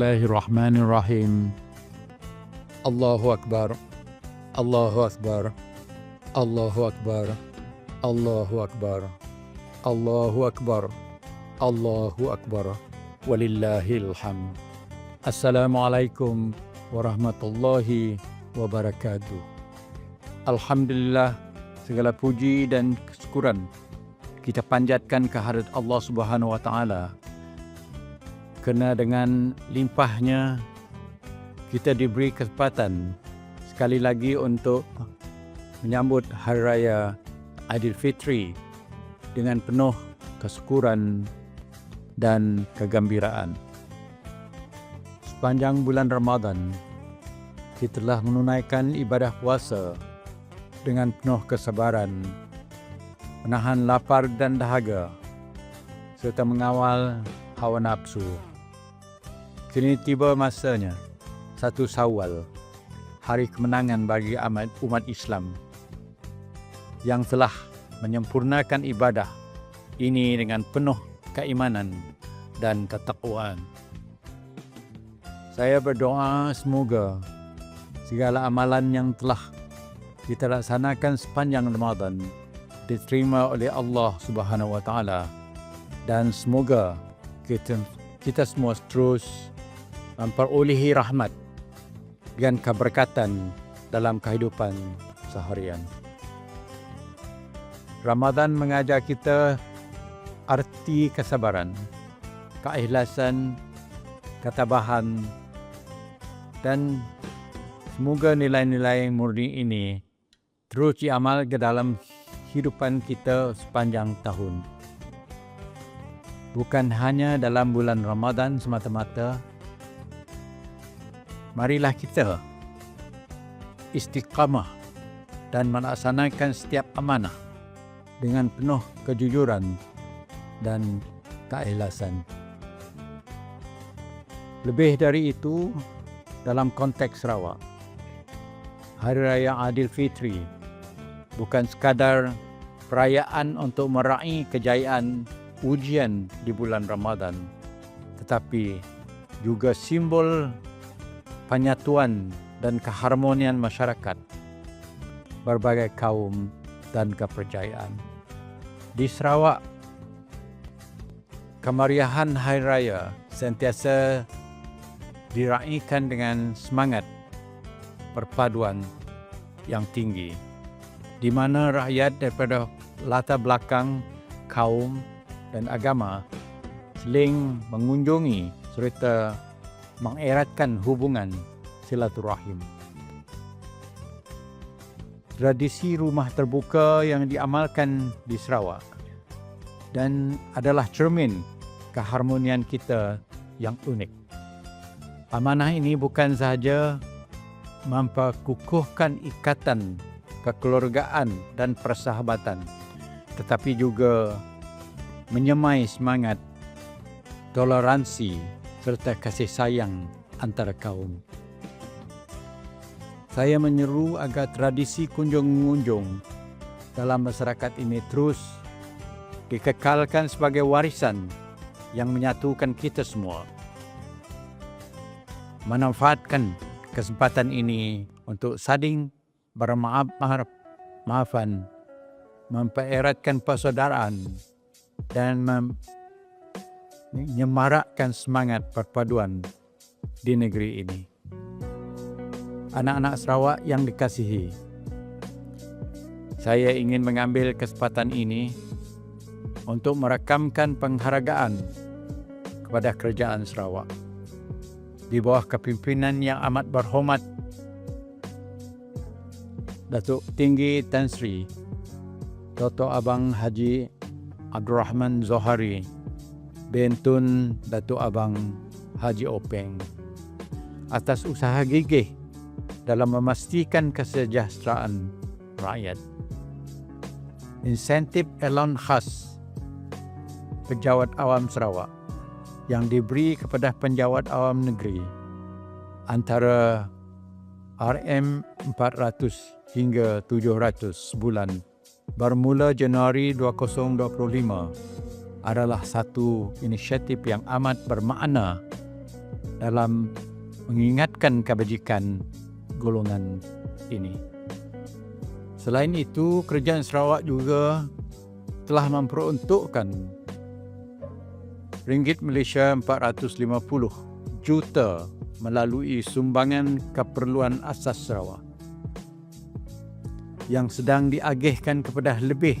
Bismillahirrahmanirrahim. Allahu Akbar. Allahu Akbar. Allahu Akbar. Allahu Akbar. Allahu Akbar. Allahu Akbar. Walillahil hamd. Assalamualaikum warahmatullahi wabarakatuh. Alhamdulillah segala puji dan kesyukuran kita panjatkan kehadirat Allah Subhanahu wa taala kerana dengan limpahnya kita diberi kesempatan sekali lagi untuk menyambut Hari Raya Aidilfitri dengan penuh kesyukuran dan kegembiraan. Sepanjang bulan Ramadan, kita telah menunaikan ibadah puasa dengan penuh kesabaran, menahan lapar dan dahaga, serta mengawal hawa nafsu. Kini tiba masanya, satu sawal, hari kemenangan bagi umat Islam yang telah menyempurnakan ibadah ini dengan penuh keimanan dan ketakwaan. Saya berdoa semoga segala amalan yang telah kita laksanakan sepanjang Ramadan diterima oleh Allah Subhanahu Wa Taala dan semoga kita kita semua terus memperolehi rahmat dan keberkatan dalam kehidupan seharian. Ramadan mengajar kita arti kesabaran, keikhlasan, ketabahan dan semoga nilai-nilai murni ini terus diamal ke dalam kehidupan kita sepanjang tahun. Bukan hanya dalam bulan Ramadan semata-mata, marilah kita istiqamah dan melaksanakan setiap amanah dengan penuh kejujuran dan keikhlasan. Lebih dari itu, dalam konteks Sarawak, Hari Raya Aidilfitri bukan sekadar perayaan untuk meraih kejayaan ujian di bulan Ramadan, tetapi juga simbol penyatuan dan keharmonian masyarakat berbagai kaum dan kepercayaan. Di Sarawak, kemeriahan Hari Raya sentiasa diraihkan dengan semangat perpaduan yang tinggi di mana rakyat daripada latar belakang kaum dan agama seling mengunjungi serta mengeratkan hubungan silaturahim. Tradisi rumah terbuka yang diamalkan di Sarawak dan adalah cermin keharmonian kita yang unik. Amanah ini bukan sahaja memperkukuhkan ikatan kekeluargaan dan persahabatan tetapi juga menyemai semangat toleransi serta kasih sayang antara kaum. Saya menyeru agar tradisi kunjung-mengunjung dalam masyarakat ini terus dikekalkan sebagai warisan yang menyatukan kita semua memanfaatkan kesempatan ini untuk saling bermaaf maafan, mempereratkan persaudaraan dan menyemarakkan semangat perpaduan di negeri ini. Anak-anak Sarawak yang dikasihi, saya ingin mengambil kesempatan ini untuk merakamkan penghargaan kepada kerajaan Sarawak di bawah kepimpinan yang amat berhormat Datuk Tinggi Tan Sri Dr. Abang Haji Abdul Rahman Zohari Bentun Datuk Abang Haji Openg atas usaha gigih dalam memastikan kesejahteraan rakyat. Insentif elon khas Pejabat Awam Sarawak yang diberi kepada penjawat awam negeri antara RM400 hingga 700 sebulan bermula Januari 2025 adalah satu inisiatif yang amat bermakna dalam mengingatkan kebajikan golongan ini. Selain itu, kerajaan Sarawak juga telah memperuntukkan ringgit Malaysia 450 juta melalui sumbangan keperluan asas Sarawak yang sedang diagihkan kepada lebih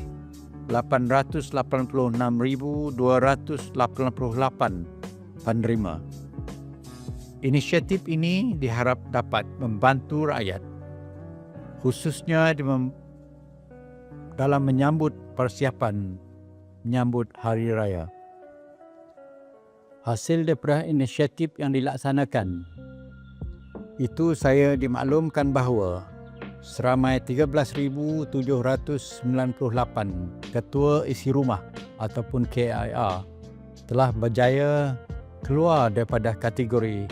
886,288 penerima. Inisiatif ini diharap dapat membantu rakyat khususnya dalam menyambut persiapan menyambut hari raya. Hasil daripada inisiatif yang dilaksanakan itu saya dimaklumkan bahawa seramai 13,798 ketua isi rumah ataupun KIR telah berjaya keluar daripada kategori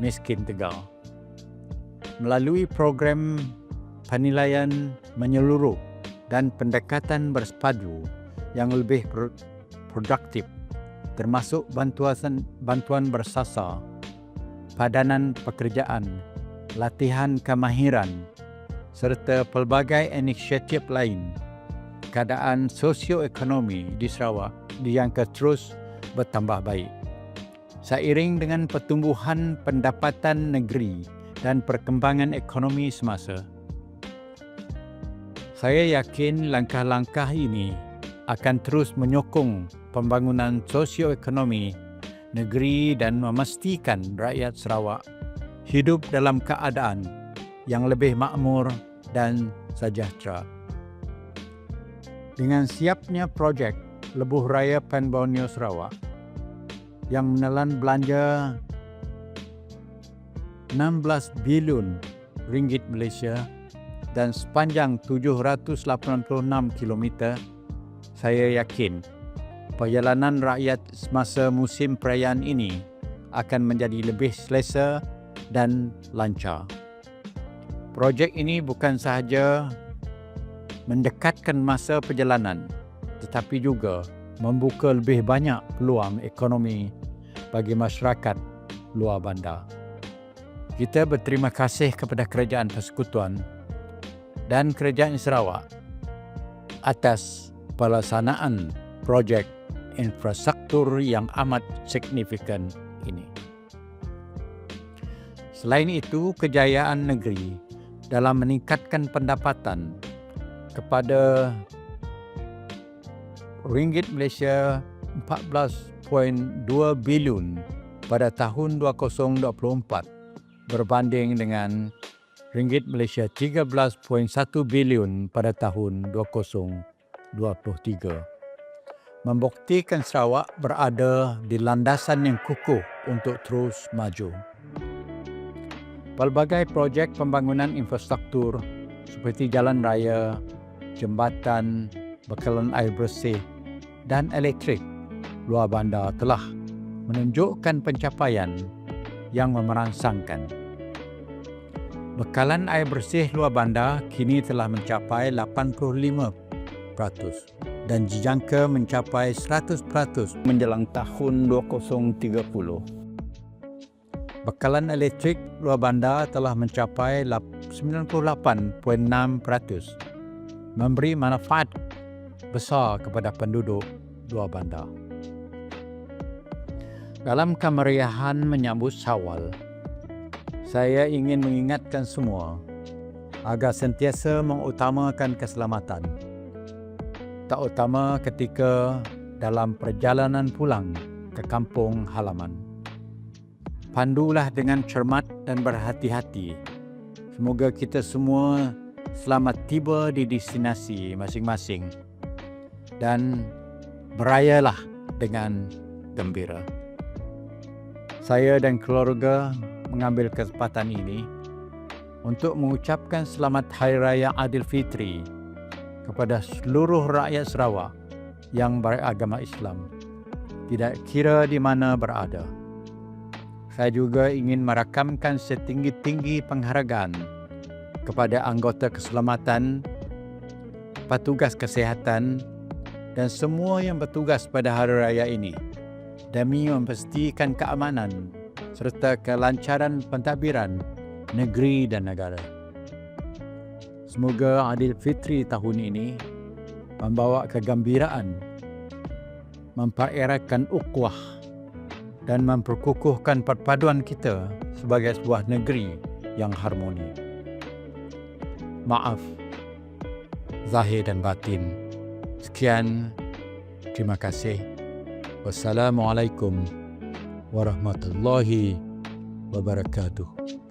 miskin tegal. Melalui program penilaian menyeluruh dan pendekatan bersepadu yang lebih produktif termasuk bantuan bantuan bersasar, padanan pekerjaan, latihan kemahiran serta pelbagai inisiatif lain, keadaan sosioekonomi di Sarawak dijangka terus bertambah baik. Seiring dengan pertumbuhan pendapatan negeri dan perkembangan ekonomi semasa, saya yakin langkah-langkah ini akan terus menyokong pembangunan sosioekonomi negeri dan memastikan rakyat Sarawak hidup dalam keadaan yang lebih makmur dan sejahtera. Dengan siapnya projek Lebuh Raya Pen Borneo Sarawak yang menelan belanja 16 bilion ringgit Malaysia dan sepanjang 786 km, saya yakin perjalanan rakyat semasa musim perayaan ini akan menjadi lebih selesa dan lancar. Projek ini bukan sahaja mendekatkan masa perjalanan tetapi juga membuka lebih banyak peluang ekonomi bagi masyarakat luar bandar. Kita berterima kasih kepada Kerajaan Persekutuan dan Kerajaan Sarawak atas pelaksanaan projek infrastruktur yang amat signifikan ini. Selain itu, kejayaan negeri dalam meningkatkan pendapatan kepada ringgit Malaysia 14.2 bilion pada tahun 2024 berbanding dengan ringgit Malaysia 13.1 bilion pada tahun 2023 membuktikan Sarawak berada di landasan yang kukuh untuk terus maju. Pelbagai projek pembangunan infrastruktur seperti jalan raya, jambatan, bekalan air bersih dan elektrik luar bandar telah menunjukkan pencapaian yang memerangsangkan. Bekalan air bersih luar bandar kini telah mencapai 85% dan dijangka mencapai 100% menjelang tahun 2030 bekalan elektrik luar bandar telah mencapai 98.6%, memberi manfaat besar kepada penduduk luar bandar. Dalam kemeriahan menyambut Syawal, saya ingin mengingatkan semua agar sentiasa mengutamakan keselamatan. Tak utama ketika dalam perjalanan pulang ke kampung halaman pandulah dengan cermat dan berhati-hati. Semoga kita semua selamat tiba di destinasi masing-masing dan berayalah dengan gembira. Saya dan keluarga mengambil kesempatan ini untuk mengucapkan selamat Hari Raya Aidilfitri kepada seluruh rakyat Sarawak yang beragama Islam, tidak kira di mana berada saya juga ingin merakamkan setinggi-tinggi penghargaan kepada anggota keselamatan, petugas kesihatan dan semua yang bertugas pada hari raya ini demi memastikan keamanan serta kelancaran pentadbiran negeri dan negara. Semoga Adil Fitri tahun ini membawa kegembiraan, mempereratkan ukhuwah dan memperkukuhkan perpaduan kita sebagai sebuah negeri yang harmoni. Maaf, zahir dan batin. Sekian, terima kasih. Wassalamualaikum warahmatullahi wabarakatuh.